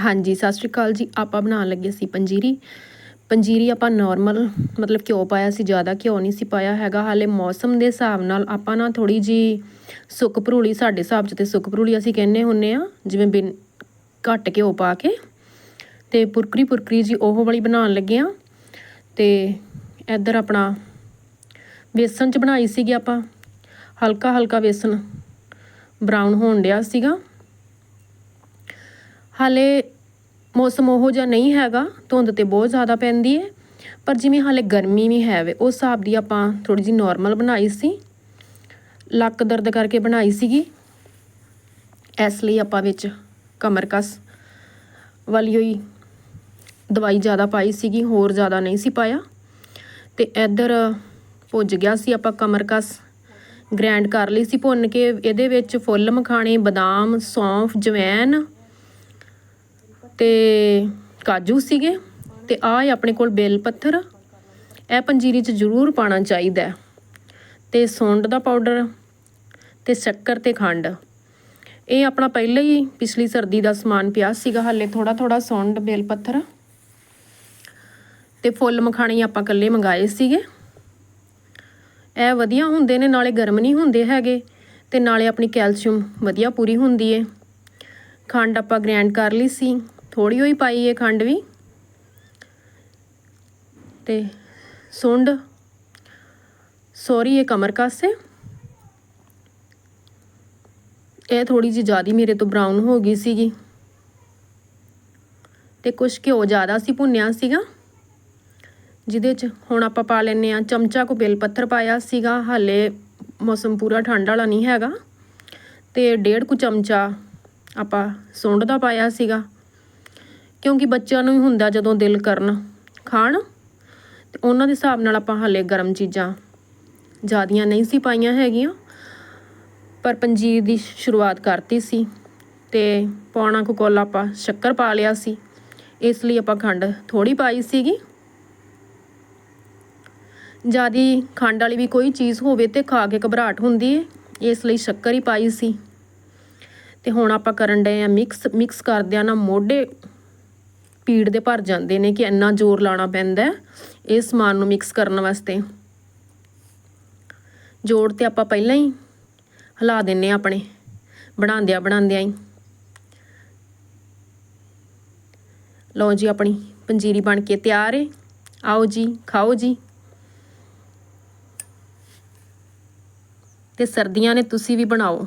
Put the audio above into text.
ਹਾਂਜੀ, ਸਤਿ ਸ਼੍ਰੀ ਅਕਾਲ ਜੀ। ਆਪਾਂ ਬਣਾਉਣ ਲੱਗੇ ਸੀ ਪੰਜੀਰੀ। ਪੰਜੀਰੀ ਆਪਾਂ ਨਾਰਮਲ ਮਤਲਬ ਘਿਓ ਪਾਇਆ ਸੀ, ਜ਼ਿਆਦਾ ਘਿਓ ਨਹੀਂ ਸੀ ਪਾਇਆ ਹੈਗਾ। ਹਾਲੇ ਮੌਸਮ ਦੇ ਹਿਸਾਬ ਨਾਲ ਆਪਾਂ ਨਾ ਥੋੜੀ ਜੀ ਸੁੱਕ ਭਰੂਲੀ, ਸਾਡੇ ਹਿਸਾਬ 'ਚ ਤੇ ਸੁੱਕ ਭਰੂਲੀ ਅਸੀਂ ਕਹਿੰਦੇ ਹੁੰਨੇ ਆ ਜਿਵੇਂ ਬਿਨ ਘੱਟ ਘਿਓ ਪਾ ਕੇ। ਤੇ ਪੁਰਕਰੀ ਪੁਰਕਰੀ ਜੀ ਉਹ ਵਾਲੀ ਬਣਾਉਣ ਲੱਗੇ ਆ ਤੇ ਇੱਧਰ ਆਪਣਾ ਵੇਸਣ 'ਚ ਬਣਾਈ ਸੀਗੀ ਆਪਾਂ। ਹਲਕਾ ਹਲਕਾ ਵੇਸਣ ਬਰਾਊਨ ਹੋਣ ਡਿਆ ਸੀਗਾ। ਹਾਲੇ ਮੌਸਮ ਉਹੋ ਜਿਹਾ ਨਹੀਂ ਹੈਗਾ, ਧੁੰਦ ਤੇ ਬਹੁਤ ਜ਼ਿਆਦਾ ਪੈਂਦੀ ਹੈ, ਪਰ ਜਿਵੇਂ ਹਾਲੇ ਗਰਮੀ ਵੀ ਹੈ ਵੇ, ਉਸ ਹਿਸਾਬ ਦੀ ਆਪਾਂ ਥੋੜੀ ਜਿਹੀ ਨਾਰਮਲ ਬਣਾਈ ਸੀ, ਲੱਕ ਦਰਦ ਕਰਕੇ ਬਣਾਈ ਸੀਗੀ, ਇਸ ਲਈ ਆਪਾਂ ਵਿੱਚ ਕਮਰਕਸ ਵਾਲੀ ਹੋਈ ਦਵਾਈ ਜ਼ਿਆਦਾ ਪਾਈ ਸੀਗੀ, ਹੋਰ ਜ਼ਿਆਦਾ ਨਹੀਂ ਸੀ ਪਾਇਆ, ਤੇ ਇੱਧਰ ਭੁੱਜ ਗਿਆ ਸੀ ਆਪਾਂ ਕਮਰਕਸ ਗ੍ਰੈਂਡ ਕਰ ਲਈ ਸੀ ਭੁੰਨ ਕੇ, ਇਹਦੇ ਵਿੱਚ ਫੁੱਲ ਮਖਾਣੇ, ਬਦਾਮ, ਸੌਂਫ ਜਵੈਨ ਤੇ ਕਾਜੂ ਸੀਗੇ ਤੇ ਆਹ ਹੈ ਆਪਣੇ ਕੋਲ ਬੇਲ ਪੱਥਰ। ਇਹ ਪੰਜੀਰੀ 'ਚ ਜ਼ਰੂਰ ਪਾਣਾ ਚਾਹੀਦਾ ਹੈ। ਤੇ ਸੌਂਡ ਦਾ ਪਾਊਡਰ ਤੇ ਸ਼ੱਕਰ ਤੇ ਖੰਡ। ਇਹ ਆਪਣਾ ਪਹਿਲਾਂ ਹੀ ਪਿਛਲੀ ਸਰਦੀ ਦਾ ਸਮਾਨ ਪਿਆ ਸੀਗਾ, ਹਾਲੇ ਥੋੜਾ ਥੋੜਾ ਸੁੰਡ ਬੇਲ ਪੱਥਰ। ਤੇ ਫੁੱਲ ਮਖਾਣੇ ਆਪਾਂ ਕੱਲੇ ਮੰਗਾਏ ਸੀਗੇ। ਇਹ ਵਧੀਆ ਹੁੰਦੇ ਨੇ, ਨਾਲੇ ਗਰਮ ਨਹੀਂ ਹੁੰਦੇ ਹੈਗੇ ਤੇ ਨਾਲੇ ਆਪਣੀ ਕੈਲਸ਼ੀਅਮ ਵਧੀਆ ਪੂਰੀ ਹੁੰਦੀ ਏ। ਖੰਡ ਆਪਾਂ ਗ੍ਰੈਂਡ ਕਰ ਲਈ ਸੀ। ਥੋੜੀ ਹੋਈ ਪਾਈ ਹੈ ਖੰਡ ਵੀ। ਤੇ ਸੁੰਡ, ਸੋਰੀ ਇਹ ਕਮਰ ਕਾਸੇ ਇਹ ਥੋੜੀ ਜਿਹੀ ਜ਼ਿਆਦੀ ਮੇਰੇ ਤੋਂ ਬਰਾਊਨ ਹੋ ਗਈ ਸੀਗੀ। ਤੇ ਕੁਛ ਘਿਓ ਜ਼ਿਆਦਾ ਸੀ, ਭੁੰਨਿਆ ਸੀਗਾ। ਜਿਹਦੇ ਚ ਹੁਣ ਆਪਾਂ ਪਾ ਲੈਨੇ ਆ ਚਮਚਾ ਕੋ ਬੇਲ ਪੱਥਰ ਪਾਇਆ ਸੀਗਾ, ਹਾਲੇ ਮੌਸਮ ਪੂਰਾ ਠੰਡ ਵਾਲਾ ਨਹੀਂ ਹੈਗਾ। ਤੇ ਡੇਢ ਕੁ ਚਮਚਾ ਆਪਾਂ ਸੁੰਡ ਦਾ ਪਾਇਆ ਸੀਗਾ। ਕਿਉਂਕਿ ਬੱਚਿਆਂ ਨੂੰ ਹੀ ਹੁੰਦਾ ਜਦੋਂ ਦਿਲ ਕਰਨ ਖਾਣ, ਤੇ ਉਹਨਾਂ ਦੇ ਹਿਸਾਬ ਨਾਲ ਆਪਾਂ ਹਾਲੇ ਗਰਮ ਚੀਜ਼ਾਂ ਜ਼ਿਆਦੀਆਂ ਨਹੀਂ ਸੀ ਪਾਈਆਂ ਹੈਗੀਆਂ, ਪਰ ਪੰਜੀਰ ਦੀ ਸ਼ੁਰੂਆਤ ਕਰਤੀ ਸੀ ਤੇ ਪੌਣਾ ਕੋਲ ਆਪਾਂ ਸ਼ੱਕਰ ਪਾ ਲਿਆ ਸੀ, ਇਸ ਲਈ ਆਪਾਂ ਖੰਡ ਥੋੜੀ ਪਾਈ ਸੀਗੀ। ਜਿਆਦੀ ਖੰਡ ਵਾਲੀ ਵੀ ਕੋਈ ਚੀਜ਼ ਹੋਵੇ ਤੇ ਖਾ ਕੇ ਘਬਰਾਹਟ ਹੁੰਦੀ ਹੈ ਇਸ ਲਈ ਸ਼ੱਕਰ ਹੀ ਪਾਈ ਸੀ। ਤੇ ਹੁਣ ਆਪਾਂ ਕਰਨ ਡਏ ਆ ਮਿਕਸ ਮਿਕਸ ਕਰਦਿਆਂ ਨਾ ਮੋਢੇ ਪੀੜ ਦੇ ਭਰ ਜਾਂਦੇ ਨੇ ਕਿ ਇੰਨਾ ਜ਼ੋਰ ਲਾਣਾ ਪੈਂਦਾ ਹੈ ਇਹ ਸਮਾਨ ਨੂੰ ਮਿਕਸ ਕਰਨ ਵਾਸਤੇ। ਜੋੜ ਤੇ ਆਪਾਂ ਪਹਿਲਾਂ ਹੀ ਹਿਲਾ ਦਿੰਨੇ ਆ ਆਪਣੇ, ਬਣਾਉਂਦਿਆਂ ਬਣਾਉਂਦਿਆਂ ਹੀ। ਲਓ ਜੀ ਆਪਣੀ ਪੰਜੀਰੀ ਬਣ ਕੇ ਤਿਆਰ ਏ। ਆਓ ਜੀ, ਖਾਓ ਜੀ। ਤੇ ਸਰਦੀਆਂ ਨੇ ਤੁਸੀਂ ਵੀ ਬਣਾਓ।